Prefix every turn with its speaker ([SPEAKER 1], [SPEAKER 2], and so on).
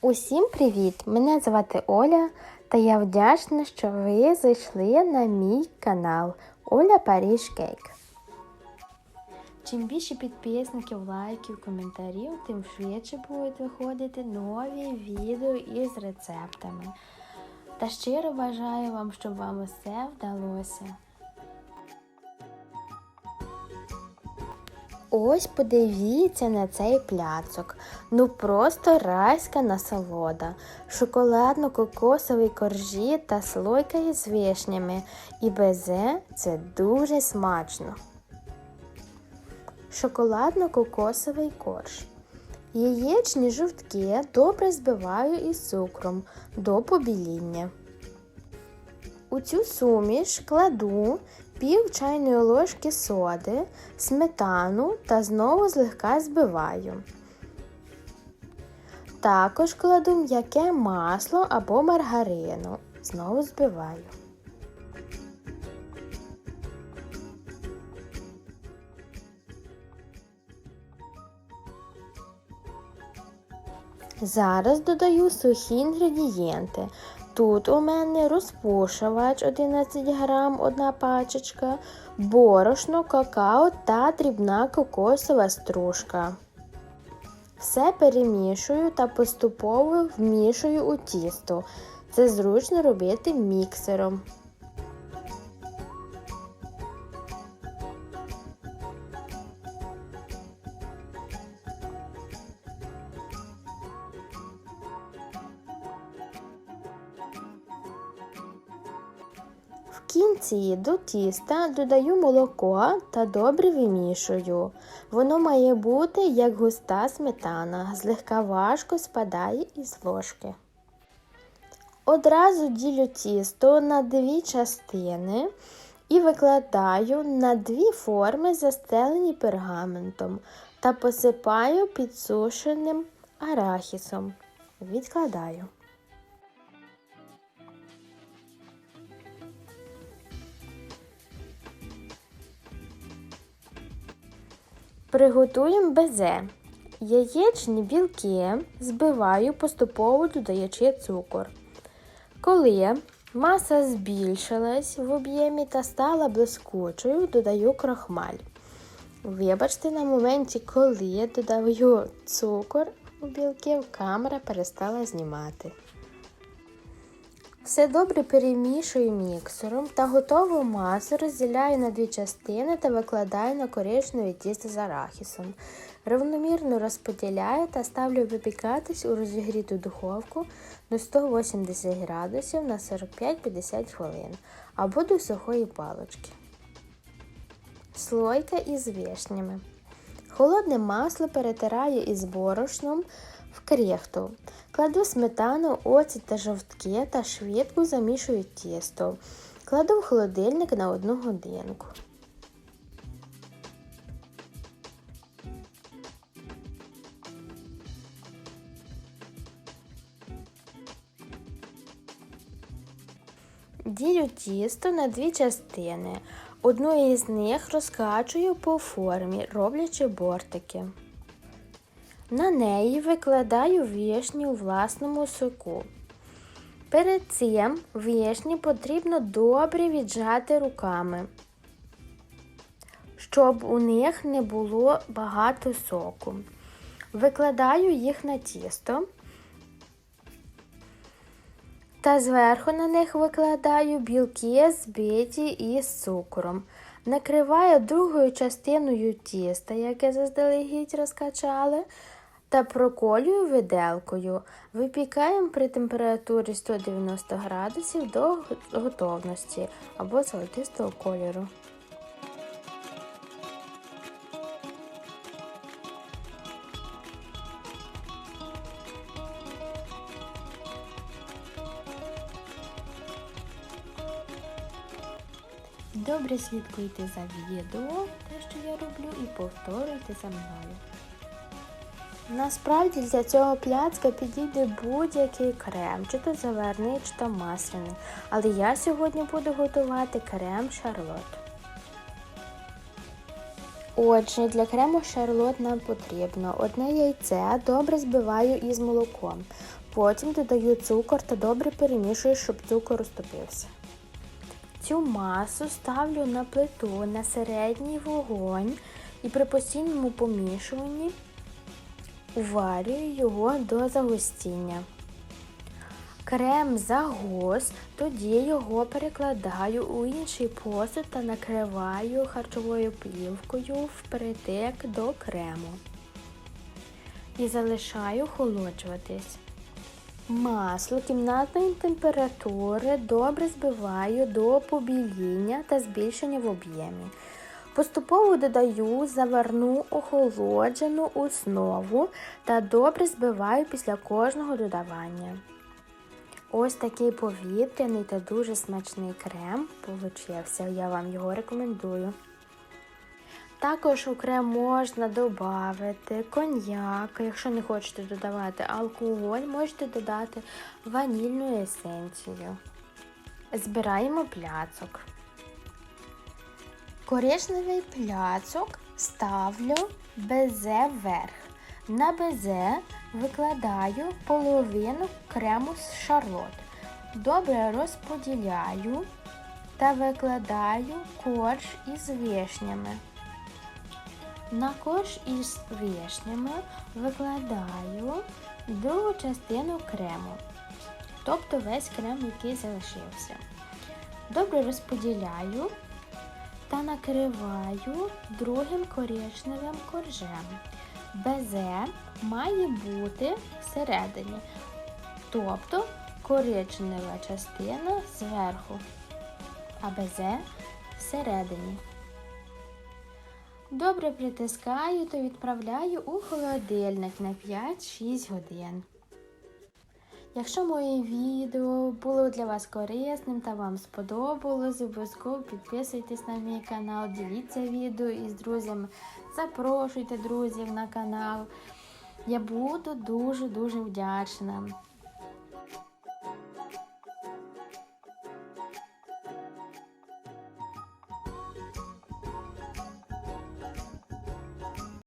[SPEAKER 1] Усім привіт! Мене звати Оля, та я вдячна, що ви зайшли на мій канал Оля Паріж Кейк. Чим більше підписників, лайків, коментарів, тим швидше будуть виходити нові відео із рецептами. Та щиро бажаю вам, щоб вам усе вдалося. Ось подивіться на цей пляцок. Ну просто райська насолода. Шоколадно-кокосовий коржі та слойка із вишнями. І безе це дуже смачно. Шоколадно-кокосовий корж. Яєчні жовтки добре збиваю із цукром до побіління. У цю суміш кладу пів чайної ложки соди, сметану та знову злегка збиваю. Також кладу м'яке масло або маргарину. Знову збиваю. Зараз додаю сухі інгредієнти. Тут у мене розпушувач 11 грам, одна пачечка, борошно, какао та дрібна кокосова стружка. Все перемішую та поступово вмішую у тісто. Це зручно робити міксером. Кінці до тіста додаю молоко та добре вимішую. Воно має бути як густа сметана, злегка важко спадає із ложки. Одразу ділю тісто на дві частини і викладаю на дві форми, застелені пергаментом, та посипаю підсушеним арахісом. Відкладаю. Приготуємо безе. Яєчні білки збиваю, поступово додаючи цукор. Коли маса збільшилась в об'ємі та стала блискучою, додаю крохмаль. Вибачте, на моменті, коли я додаю цукор у білки, камера перестала знімати. Все добре перемішую міксером та готову масу розділяю на дві частини та викладаю на коричневе тісто з арахісом. Рівномірно розподіляю та ставлю випікатись у розігріту духовку до 180 градусів на 45-50 хвилин або до сухої палочки. Слойка із вишнями. Холодне масло перетираю із борошном в крехту. Кладу сметану, оцет та жовтки та швидко замішую тісто. Кладу в холодильник на одну годинку. Ділю тісто на дві частини. Одну із них розкачую по формі, роблячи бортики. На неї викладаю вишні у власному соку. Перед цим вишні потрібно добре віджати руками, щоб у них не було багато соку. Викладаю їх на тісто та зверху на них викладаю білки, збиті із цукром. Накриваю другою частиною тіста, яке заздалегідь розкачали, та проколюю виделкою. Випікаємо при температурі 190 градусів до готовності або золотистого кольору. Добре слідкуйте за відео, те, що я роблю, і повторюйте за мною. Насправді для цього пляцка підійде будь-який крем, чи то заварний, чи то масляний. Але я сьогодні буду готувати крем шарлот. Отже, для крему шарлот нам потрібно одне яйце, добре збиваю із молоком. Потім додаю цукор та добре перемішую, щоб цукор розтопився. Цю масу ставлю на плиту на середній вогонь і при постійному помішуванні уварюю його до загустіння. Крем загос, тоді його перекладаю у інший посуд та накриваю харчовою плівкою впритик до крему. І залишаю охолоджуватись. Масло кімнатної температури добре збиваю до побіління та збільшення в об'ємі. Поступово додаю заварну охолоджену основу та добре збиваю після кожного додавання. Ось такий повітряний та дуже смачний крем получився. Я вам його рекомендую. Також у крем можна додати коньяк. Якщо не хочете додавати алкоголь, можете додати ванільну есенцію. Збираємо пляцок. Коричневий пляцок ставлю безе вверх. На безе викладаю половину крему з шарлот. Добре розподіляю та викладаю корж із вишнями. На корж із вишнями викладаю другу частину крему, тобто весь крем, який залишився. Добре розподіляю та накриваю другим коричневим коржем. Безе має бути всередині, тобто коричнева частина зверху, а безе всередині. Добре притискаю та відправляю у холодильник на 5-6 годин. Якщо моє відео було для вас корисним та вам сподобалось, обов'язково підписуйтесь на мій канал, діліться відео із друзями, запрошуйте друзів на канал. Я буду дуже-дуже вдячна.